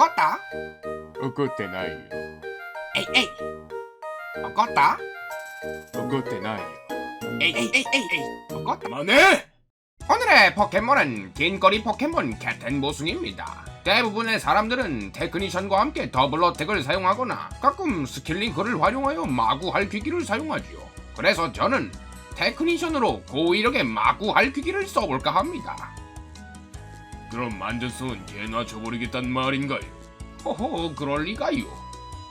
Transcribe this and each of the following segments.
怒った怒ってないよえいえい怒った怒ってないよ 에이 에이 에이 에이 에이怒った 그만해! 오늘의 포켓몬은 긴거리 포켓몬 캣앤모순입니다. 대부분의 사람들은 테크니션과 함께 더블 어택을 사용하거나 가끔 스킬링크를 활용하여 마구 할퀴기를 사용하지요. 그래서 저는 테크니션으로 고위력의 마구 할퀴기를 써볼까 합니다. 그럼 만전성은 개나 줘버리겠단 말인가요? 호호 그럴 리가요.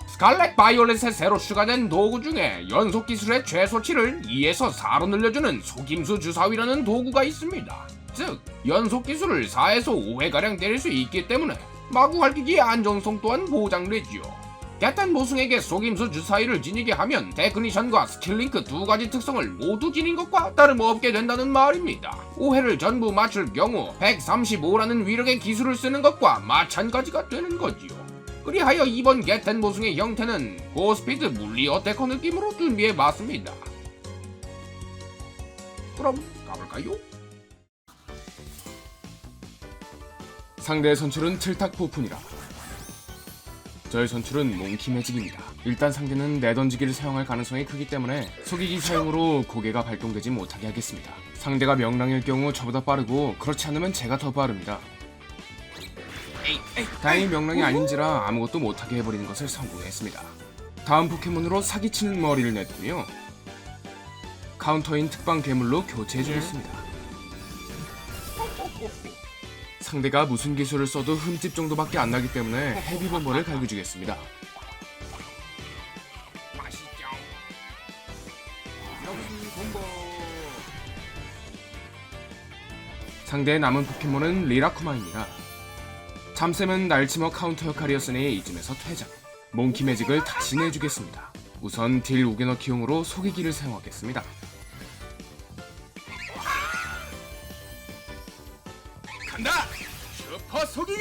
스칼렛 바이올렛에 새로 추가된 도구 중에 연속 기술의 최소치를 2에서 4로 늘려주는 속임수 주사위라는 도구가 있습니다. 즉 연속 기술을 4에서 5회가량 때릴 수 있기 때문에 마구 할기기의 안정성 또한 보장되지요. 개탄 모승에게 속임수 주사위를 지니게 하면 테크니션과 스킬링크 두 가지 특성을 모두 지닌 것과 다름없게 된다는 말입니다. 5회를 전부 맞출 경우 135라는 위력의 기술을 쓰는 것과 마찬가지가 되는 거지요. 그리하여 이번 개텐 모승의 형태는 고스피드 물리 어태커 느낌으로 준비해봤습니다. 그럼 가볼까요? 상대의 선출은 틀탁 포푼이라 저의 선출은 몽키 매직입니다. 일단 상대는 내던지기를 사용할 가능성이 크기 때문에 속이기 사용으로 고개가 발동되지 못하게 하겠습니다. 상대가 명랑일 경우 저보다 빠르고 그렇지 않으면 제가 더 빠릅니다. 다행히 명랑이 아닌지라 아무것도 못하게 해버리는 것을 성공했습니다. 다음 포켓몬으로 사기치는 머리를 냈군요 카운터인 특방 괴물로 교체해주겠습니다 상대가 무슨 기술을 써도 흠집 정도밖에 안 나기 때문에 헤비본버를 갈겨주겠습니다. 맛있죠? 여기 공부 상대의 남은 포켓몬은 리라쿠마입니다. 잠샘은 날치머 카운터 역할이었으니 이쯤에서 퇴장. 몽키 매직을 다시 내주겠습니다. 우선 딜 우게너키용으로 속이기를 사용하겠습니다. 속이기!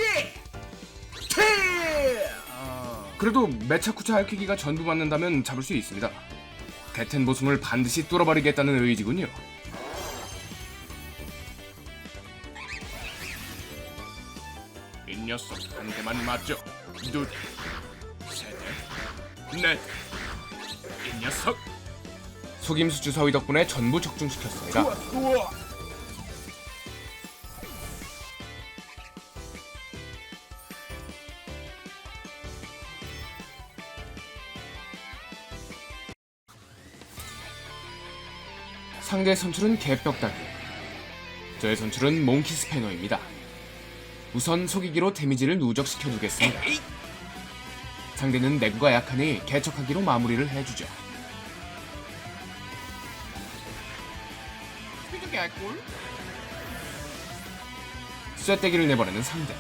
그래도 메차쿠차 알키기가 전부 맞는다면 잡을 수 있습니다. 개텐 보승을 반드시 뚫어버리겠다는 의지군요. 이 녀석 한 대만 맞죠? 둘, 셋, 넷. 이 녀석 속임수 주사위 덕분에 전부 적중시켰습니다. 우와. 상대 선출은 개벽다기. 저의 선출은 몽키 스패너입니다. 우선 속이기로 데미지를 누적시켜주겠습니다. 에이, 상대는 내구가 약하니 개척하기로 마무리를 해주죠. 쇠떼기를 내보내는 상대.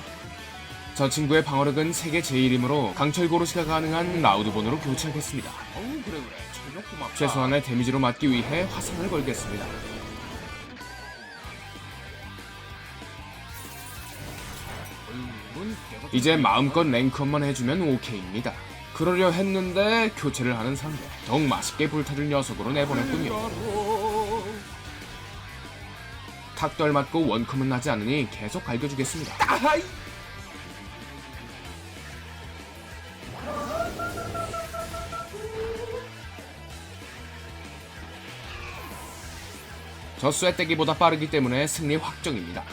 저 친구의 방어력은 세계 제1이므로 강철 고르시가 가능한 라우드본으로 교체하겠습니다. 어우 그래 그래 전력 고맙다. 최소한의 데미지로 맞기 위해 화상을 걸겠습니다. 이제 마음껏 랭크업만 해주면 오케이입니다. 그러려 했는데 교체를 하는 상대. 더욱 맛있게 불타줄 녀석으로 내보냈군요. 탁덜 맞고 원컴은 나지 않으니 계속 갈겨주겠습니다. 아하이. 저 쇠떼기보다 빠르기 때문에 승리 확정입니다.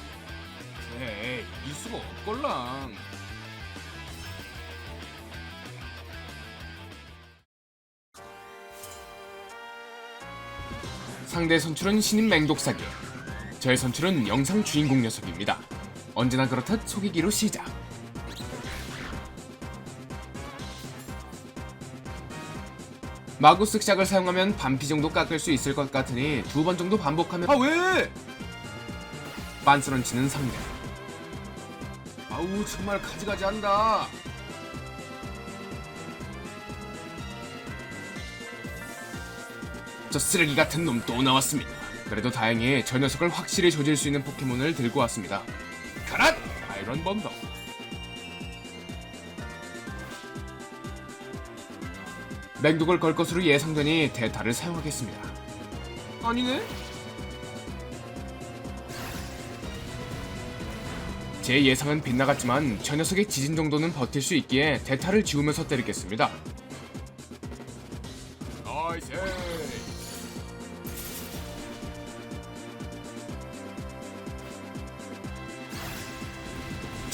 그래 이길 수가 없걸랑. 상대 선출은 신인 맹독사기. 저의 선출은 영상 주인공 녀석입니다. 언제나 그렇듯 속이기로 시작. 마구 쓱샥을 사용하면 반피 정도 깎을 수 있을 것 같으니 두 번 정도 반복하면 아 왜? 빤스런치는 상대. 아우 정말 가지가지 한다. 저 쓰레기 같은 놈 또 나왔습니다. 그래도 다행히 저 녀석을 확실히 조질 수 있는 포켓몬을 들고 왔습니다. 가라. 아이런 범더. 맹독을 걸 것으로 예상되니 대타를 사용하겠습니다. 아니네. 제 예상은 빗나갔지만 저 녀석의 지진 정도는 버틸 수 있기에 대타를 지우면서 때리겠습니다. 나이스.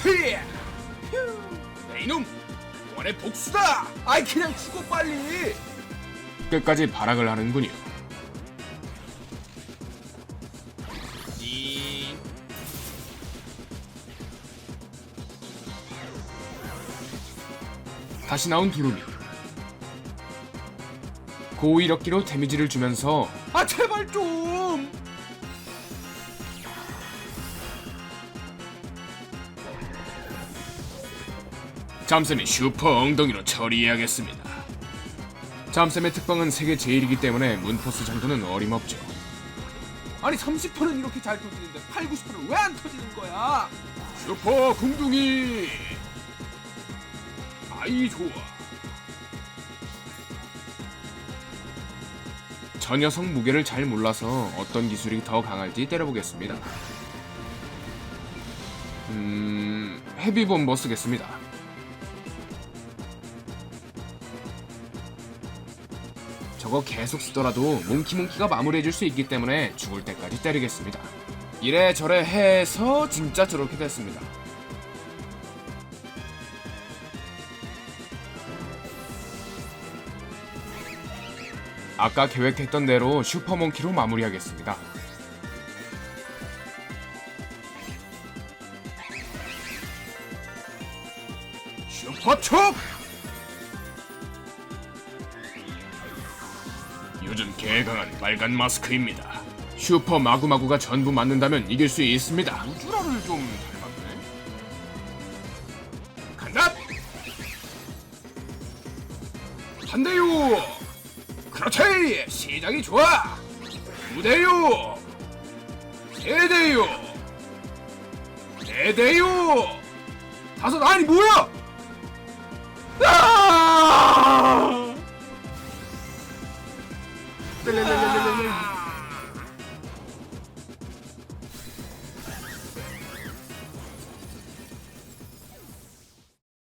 튀! 휴! 내 이놈! 원의 복수다! 아이 그냥 죽어 빨리! 끝까지 발악을 하는군요. 이... 다시 나온 두루미. 고위력기로 데미지를 주면서 아 제발 좀! 잠샘이 슈퍼 엉덩이로 처리해야겠습니다. 잠샘의 특방은 세계 제일이기 때문에 문포스 정도는 어림없죠. 아니 30%는 이렇게 잘 터지는데 8, 90%는 왜 안 터지는 거야? 슈퍼 궁둥이 아이 좋아 저 녀석 무게를 잘 몰라서 어떤 기술이 더 강할지 때려보겠습니다. 음, 헤비본버 쓰겠습니다. 저거 계속 쓰더라도 몽키몽키가 마무리해줄 수 있기 때문에 죽을 때까지 때리겠습니다. 이래저래 해서 진짜 저렇게 됐습니다. 아까 계획했던 대로 슈퍼몽키로 마무리하겠습니다. 슈퍼촉 요즘 개강한 빨간 마스크입니다. 슈퍼 마구마구가 전부 맞는다면 이길 수 있습니다. 우주라를 좀 닮았네. 간다! 한대요! 그렇지! 시작이 좋아! 두대요! 세대요! 네대요! 다섯 아니 뭐야